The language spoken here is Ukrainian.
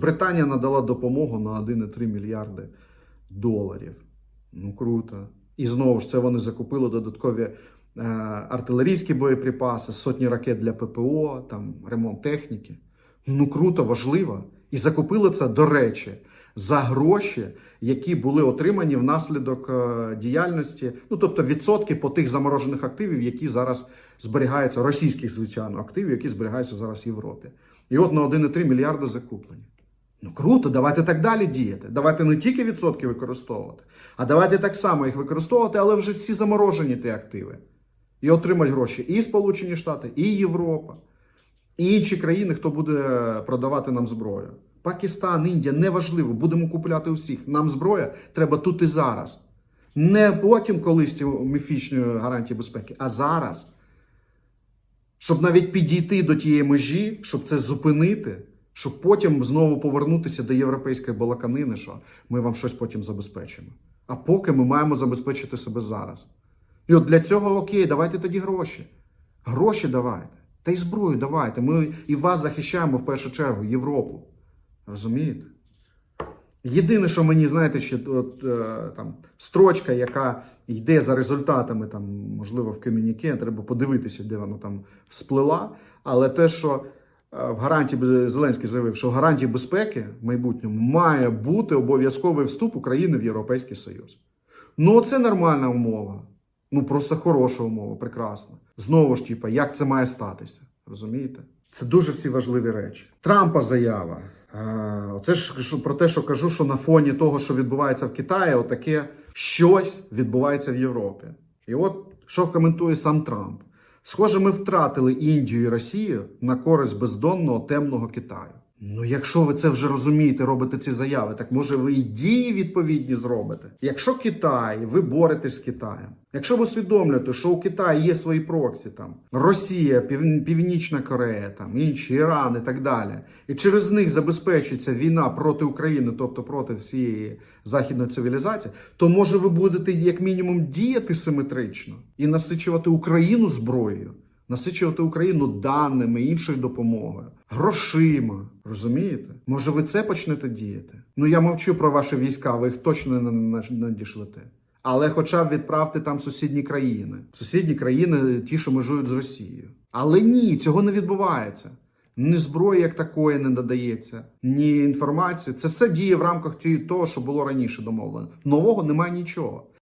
Британія надала допомогу на 1,3 мільярди доларів. Ну круто. І знову ж це вони закупили додаткові е, артилерійські боєприпаси, сотні ракет для ППО, там ремонт техніки. Ну круто, важливо. І закупили це, до речі, за гроші, які були отримані внаслідок е, діяльності, ну тобто відсотки по тих заморожених активів, які зараз зберігаються, російських, звичайно, активів, які зберігаються зараз в Європі. І от на 1,3 мільярди закуплені. Ну круто, давайте так далі діяти. Давайте не тільки відсотки використовувати, а давайте так само їх використовувати, але вже всі заморожені ті активи. І отримати гроші і Сполучені Штати, і Європа, і інші країни, хто буде продавати нам зброю. Пакистан, Індія, неважливо, будемо купляти усіх. Нам зброя треба тут і зараз. Не потім колись ті міфічні гарантії безпеки, а зараз. Щоб навіть підійти до тієї межі, щоб це зупинити, щоб потім знову повернутися до європейської балаканини, що ми вам щось потім забезпечимо. А поки ми маємо забезпечити себе зараз. І от для цього окей, давайте тоді гроші. Гроші давайте. Та й зброю давайте. Ми і вас захищаємо в першу чергу, Європу. Розумієте? Єдине, що мені, знаєте, ще от, е, там строчка, яка йде за результатами, там, можливо, в комюніке, треба подивитися, де вона там всплила. Але те, що в гарантії Зеленський заявив, що гарантії безпеки в майбутньому має бути обов'язковий вступ України в Європейський Союз. Ну, це нормальна умова. Ну, просто хороша умова, прекрасна. Знову ж, типа, як це має статися? Розумієте? Це дуже всі важливі речі. Трампа заява. Оце ж про те, що кажу, що на фоні того, що відбувається в Китаї, отаке щось відбувається в Європі. І от що коментує сам Трамп. Схоже, ми втратили Індію і Росію на користь бездонного темного Китаю. Ну, якщо ви це вже розумієте, робите ці заяви, так може ви і дії відповідні зробите. Якщо Китай, ви боретесь з Китаєм. Якщо ви усвідомлюєте, що у Китаї є свої проксі, там Росія, Пів- Північна Корея, там інші Іран і так далі, і через них забезпечується війна проти України, тобто проти всієї західної цивілізації, то може ви будете як мінімум діяти симетрично і насичувати Україну зброєю насичувати Україну даними, іншою допомогою, грошима. Розумієте? Може, ви це почнете діяти? Ну я мовчу про ваші війська, ви їх точно не на- надішлете. Але хоча б відправте там сусідні країни. Сусідні країни, ті, що межують з Росією. Але ні, цього не відбувається. Ні зброї як такої не надається, ні інформації. Це все діє в рамках того, що було раніше домовлено. Нового немає нічого.